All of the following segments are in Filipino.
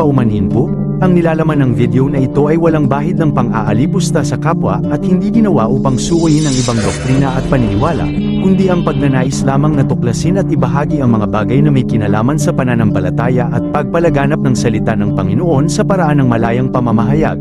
paumanhin po? Ang nilalaman ng video na ito ay walang bahid ng pang-aalipusta sa kapwa at hindi ginawa upang suwayin ang ibang doktrina at paniniwala, kundi ang pagnanais lamang na tuklasin at ibahagi ang mga bagay na may kinalaman sa pananampalataya at pagpalaganap ng salita ng Panginoon sa paraan ng malayang pamamahayag.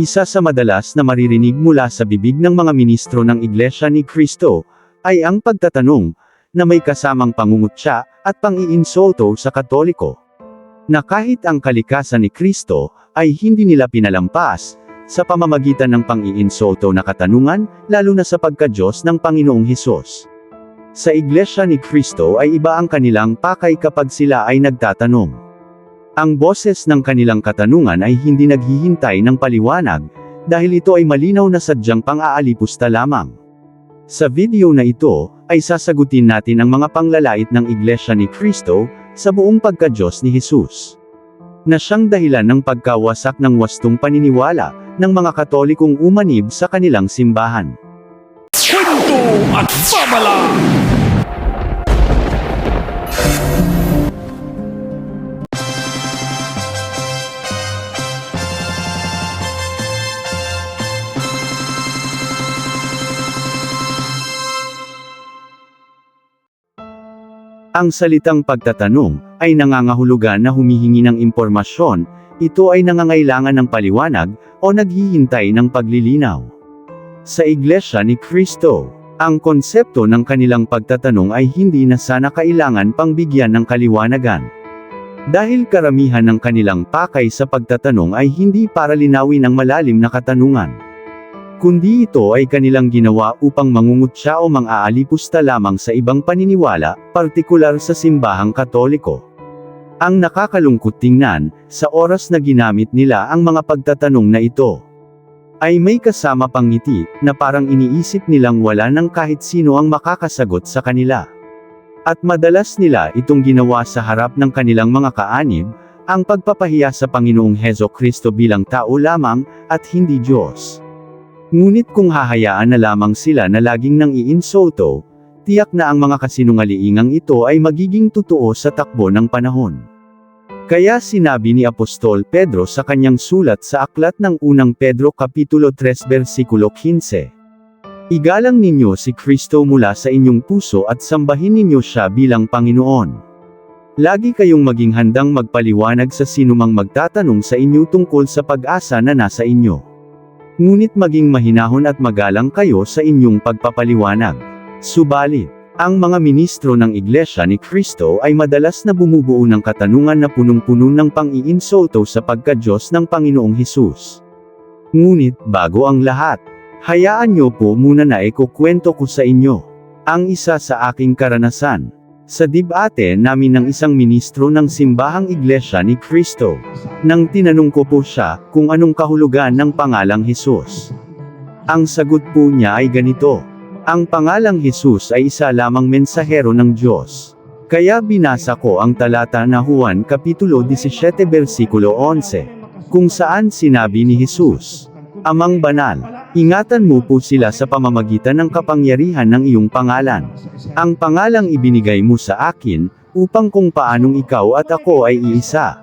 Isa sa madalas na maririnig mula sa bibig ng mga ministro ng Iglesia ni Cristo, ay ang pagtatanong, na may kasamang pangungutya, at pang-iinsulto sa Katoliko. Na kahit ang kalikasan ni Kristo, ay hindi nila pinalampas, sa pamamagitan ng pang-iinsulto na katanungan, lalo na sa pagka-Diyos ng Panginoong Hesus. Sa Iglesia ni Kristo ay iba ang kanilang pakay kapag sila ay nagtatanong. Ang boses ng kanilang katanungan ay hindi naghihintay ng paliwanag, dahil ito ay malinaw na sadyang pang-aalipusta lamang. Sa video na ito, ay sasagutin natin ang mga panglalait ng Iglesia ni Kristo, sa buong pagka-Diyos ni Jesus. Na siyang dahilan ng pagkawasak ng wastong paniniwala, ng mga katolikong umanib sa kanilang simbahan. Kwento at babala Ang salitang pagtatanong, ay nangangahulugan na humihingi ng impormasyon, ito ay nangangailangan ng paliwanag, o naghihintay ng paglilinaw. Sa Iglesia ni Kristo, ang konsepto ng kanilang pagtatanong ay hindi na sana kailangan pang bigyan ng kaliwanagan. Dahil karamihan ng kanilang pakay sa pagtatanong ay hindi para linawin ang malalim na katanungan. Kundi ito ay kanilang ginawa upang mangungutya o mang-aalipusta lamang sa ibang paniniwala, partikular sa simbahang katoliko. Ang nakakalungkot tingnan, sa oras na ginamit nila ang mga pagtatanong na ito, ay may kasama pang ngiti, na parang iniisip nilang wala ng kahit sino ang makakasagot sa kanila. At madalas nila itong ginawa sa harap ng kanilang mga kaanib, ang pagpapahiya sa Panginoong Hezo Kristo bilang tao lamang, at hindi Diyos. Ngunit kung hahayaan na lamang sila na laging nang iinsulto, tiyak na ang mga kasinungaliingang ito ay magiging totoo sa takbo ng panahon. Kaya sinabi ni Apostol Pedro sa kanyang sulat sa aklat ng unang Pedro Kapitulo 3 versikulo 15. Igalang ninyo si Kristo mula sa inyong puso at sambahin ninyo siya bilang Panginoon. Lagi kayong maging handang magpaliwanag sa sinumang magtatanong sa inyo tungkol sa pag-asa na nasa inyo. Ngunit maging mahinahon at magalang kayo sa inyong pagpapaliwanag. Subalit, ang mga ministro ng Iglesia ni Kristo ay madalas na bumubuo ng katanungan na punong-puno ng pang-iinsulto sa pagka-Diyos ng Panginoong Hesus. Ngunit, bago ang lahat, hayaan niyo po muna na ikukwento ko sa inyo. Ang isa sa aking karanasan. Sa dibate namin ng isang ministro ng simbahang Iglesia ni Kristo. Nang tinanong ko po siya, kung anong kahulugan ng pangalang Hesus. Ang sagot po niya ay ganito. Ang pangalang Jesus ay isa lamang mensahero ng Diyos. Kaya binasa ko ang talata na Juan Kapitulo 17 versikulo 11. Kung saan sinabi ni Jesus, Amang banal, ingatan mo po sila sa pamamagitan ng kapangyarihan ng iyong pangalan. Ang pangalang ibinigay mo sa akin, upang kung paanong ikaw at ako ay iisa.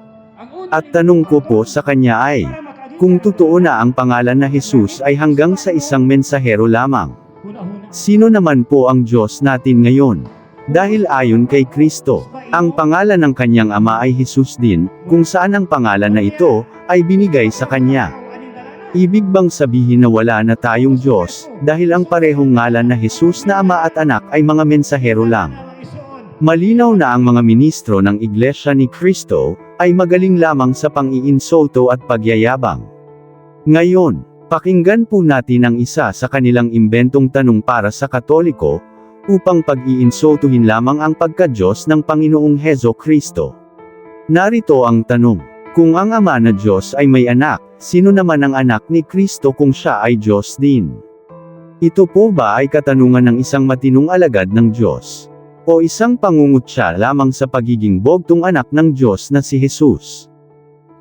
At tanong ko po sa kanya ay, kung totoo na ang pangalan na Jesus ay hanggang sa isang mensahero lamang. Sino naman po ang Diyos natin ngayon? Dahil ayon kay Kristo, ang pangalan ng kanyang ama ay Jesus din, kung saan ang pangalan na ito, ay binigay sa kanya. Ibig bang sabihin na wala na tayong Diyos, dahil ang parehong ngalan na Jesus na ama at anak ay mga mensahero lang. Malinaw na ang mga ministro ng Iglesia ni Kristo, ay magaling lamang sa pang-iinsulto at pagyayabang. Ngayon, pakinggan po natin ang isa sa kanilang imbentong tanong para sa Katoliko, upang pag-iinsultuhin lamang ang pagka-Diyos ng Panginoong Hezo Kristo. Narito ang tanong, kung ang Ama na Diyos ay may anak, sino naman ang anak ni Kristo kung siya ay Diyos din? Ito po ba ay katanungan ng isang matinong alagad ng Diyos? O isang pangungutya lamang sa pagiging bogtong anak ng Diyos na si Jesus?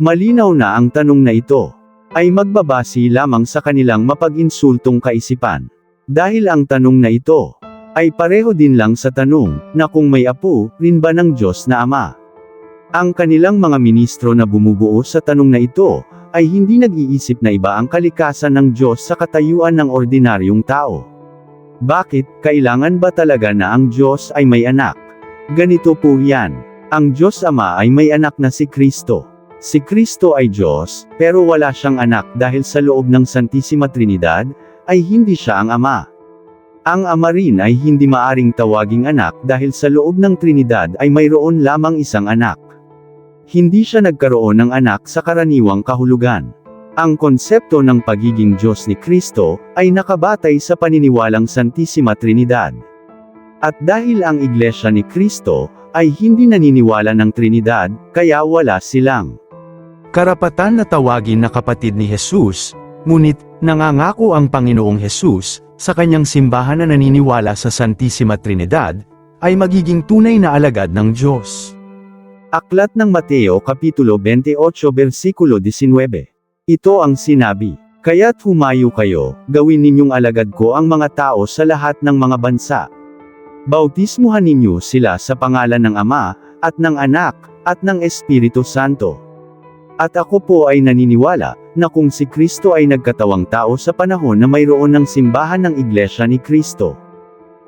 Malinaw na ang tanong na ito, ay magbabasi lamang sa kanilang mapag-insultong kaisipan. Dahil ang tanong na ito, ay pareho din lang sa tanong, na kung may apo, rin ba ng Diyos na Ama? Ang kanilang mga ministro na bumubuo sa tanong na ito, ay hindi nag-iisip na iba ang kalikasan ng Diyos sa katayuan ng ordinaryong tao. Bakit, kailangan ba talaga na ang Diyos ay may anak? Ganito po yan. Ang Diyos Ama ay may anak na si Kristo. Si Kristo ay Diyos, pero wala siyang anak dahil sa loob ng Santissima Trinidad, ay hindi siya ang Ama. Ang Ama rin ay hindi maaring tawaging anak dahil sa loob ng Trinidad ay mayroon lamang isang anak. Hindi siya nagkaroon ng anak sa karaniwang kahulugan. Ang konsepto ng pagiging Diyos ni Kristo ay nakabatay sa paniniwalang Santissima Trinidad. At dahil ang Iglesia ni Kristo ay hindi naniniwala ng Trinidad, kaya wala silang Karapatan na tawagin na kapatid ni Jesus, ngunit, nangangako ang Panginoong Jesus, sa kanyang simbahan na naniniwala sa Santissima Trinidad, ay magiging tunay na alagad ng Diyos. Aklat ng Mateo Kapitulo 28 Versikulo 19. Ito ang sinabi, Kaya't humayo kayo, gawin ninyong alagad ko ang mga tao sa lahat ng mga bansa. Bautismuhan ninyo sila sa pangalan ng Ama, at ng Anak, at ng Espiritu Santo. At ako po ay naniniwala, na kung si Kristo ay nagkatawang tao sa panahon na mayroon ng simbahan ng Iglesia ni Kristo.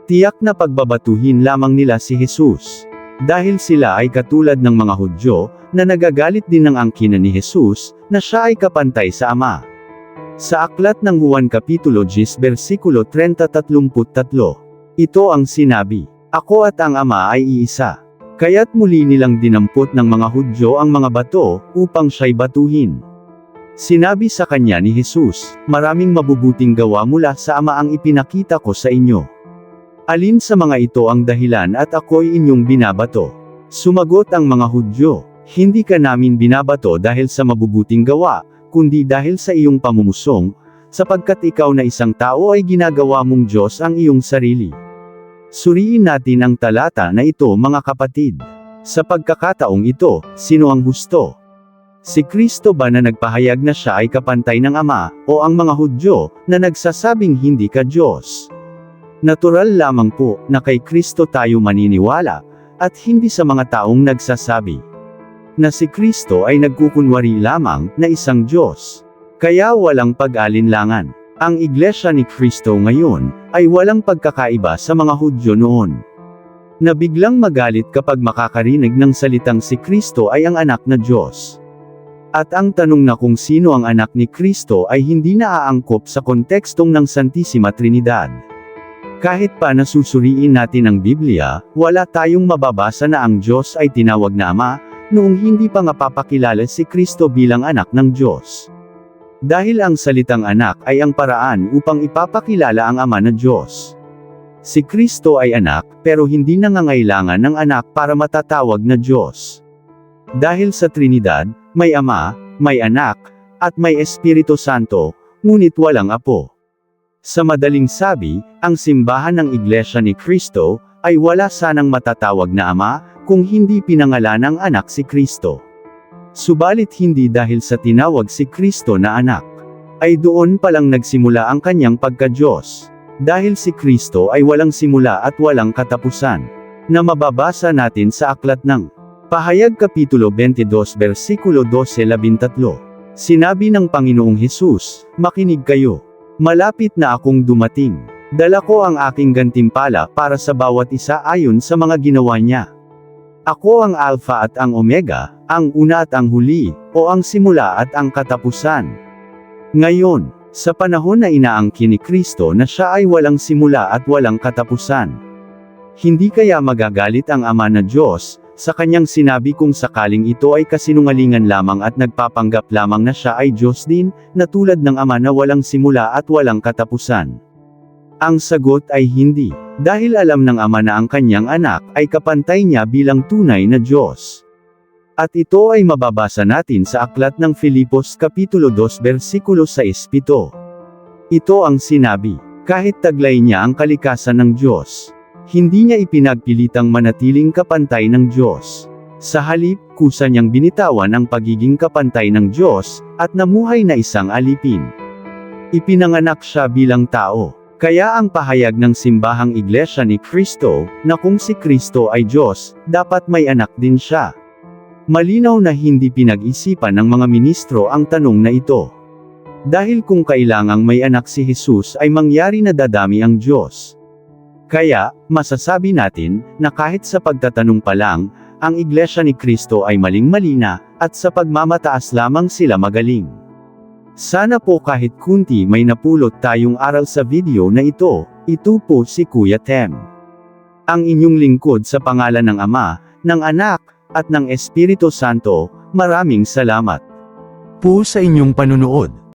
Tiyak na pagbabatuhin lamang nila si Jesus. Dahil sila ay katulad ng mga Hudyo, na nagagalit din ng angkinan ni Jesus, na siya ay kapantay sa Ama. Sa aklat ng Juan Kapitulo 10 versikulo 30-33, ito ang sinabi, Ako at ang Ama ay iisa. Kaya't muli nilang dinampot ng mga Hudyo ang mga bato, upang siya'y batuhin. Sinabi sa kanya ni Jesus, Maraming mabubuting gawa mula sa Ama ang ipinakita ko sa inyo. Alin sa mga ito ang dahilan at ako'y inyong binabato? Sumagot ang mga Hudyo, Hindi ka namin binabato dahil sa mabubuting gawa, kundi dahil sa iyong pamumusong, sapagkat ikaw na isang tao ay ginagawa mong Diyos ang iyong sarili. Suriin natin ang talata na ito mga kapatid. Sa pagkakataong ito, sino ang husto? Si Kristo ba na nagpahayag na siya ay kapantay ng Ama, o ang mga Hudyo, na nagsasabing hindi ka Diyos? Natural lamang po, na kay Kristo tayo maniniwala, at hindi sa mga taong nagsasabi na si Kristo ay nagkukunwari lamang na isang Diyos. Kaya walang pag-alinlangan. Ang Iglesia ni Kristo ngayon ay walang pagkakaiba sa mga Hudyo noon. Na biglang magalit kapag makakarinig ng salitang si Kristo ay ang anak na Diyos. At ang tanong na kung sino ang anak ni Kristo ay hindi naaangkop sa kontekstong ng Santissima Trinidad. Kahit pa nasusuriin natin ang Biblia, wala tayong mababasa na ang Diyos ay tinawag na Ama, noong hindi pa nga papakilala si Kristo bilang anak ng Diyos. Dahil ang salitang anak ay ang paraan upang ipapakilala ang Ama na Diyos. Si Kristo ay anak, pero hindi nangangailangan ng anak para matatawag na Diyos. Dahil sa Trinidad, may Ama, may Anak, at may Espiritu Santo, ngunit walang Apo. Sa madaling sabi, ang simbahan ng Iglesia ni Kristo, ay wala sanang matatawag na Ama, kung hindi pinangalan ng anak si Kristo. Subalit hindi dahil sa tinawag si Kristo na anak, ay doon palang nagsimula ang kanyang pagka-Diyos. Dahil si Kristo ay walang simula at walang katapusan, na mababasa natin sa aklat ng Pahayag Kapitulo 22 versikulo 12-13. Sinabi ng Panginoong Hesus, Makinig kayo. Malapit na akong dumating. Dala ko ang aking gantimpala para sa bawat isa ayon sa mga ginawa niya. Ako ang Alpha at ang Omega, ang una at ang huli, o ang simula at ang katapusan. Ngayon, sa panahon na inaangkin ni Kristo na siya ay walang simula at walang katapusan. Hindi kaya magagalit ang Ama na Diyos, sa kanyang sinabi kung sakaling ito ay kasinungalingan lamang at nagpapanggap lamang na siya ay Diyos din, na tulad ng Ama na walang simula at walang katapusan. Ang sagot ay hindi, dahil alam ng Ama na ang kanyang anak ay kapantay niya bilang tunay na Diyos. At ito ay mababasa natin sa aklat ng Filipos Kapitulo 2 versikulo 6-7. Ito ang sinabi, kahit taglay niya ang kalikasan ng Diyos. Hindi niya ipinagpilitang manatiling kapantay ng Diyos. Sa halip, kusa niyang binitawan ang pagiging kapantay ng Diyos, at namuhay na isang alipin. Ipinanganak siya bilang tao. Kaya ang pahayag ng simbahang iglesia ni Kristo, na kung si Kristo ay Diyos, dapat may anak din siya. Malinaw na hindi pinag-isipan ng mga ministro ang tanong na ito. Dahil kung kailangang may anak si Jesus ay mangyari na dadami ang Diyos. Kaya, masasabi natin, na kahit sa pagtatanong pa lang, ang Iglesia ni Kristo ay maling-mali na, at sa pagmamataas lamang sila magaling. Sana po kahit kunti may napulot tayong aral sa video na ito, ito po si Kuya Tem. Ang inyong lingkod sa pangalan ng Ama, ng Anak, at ng Espiritu Santo, maraming salamat. Po sa inyong panunood.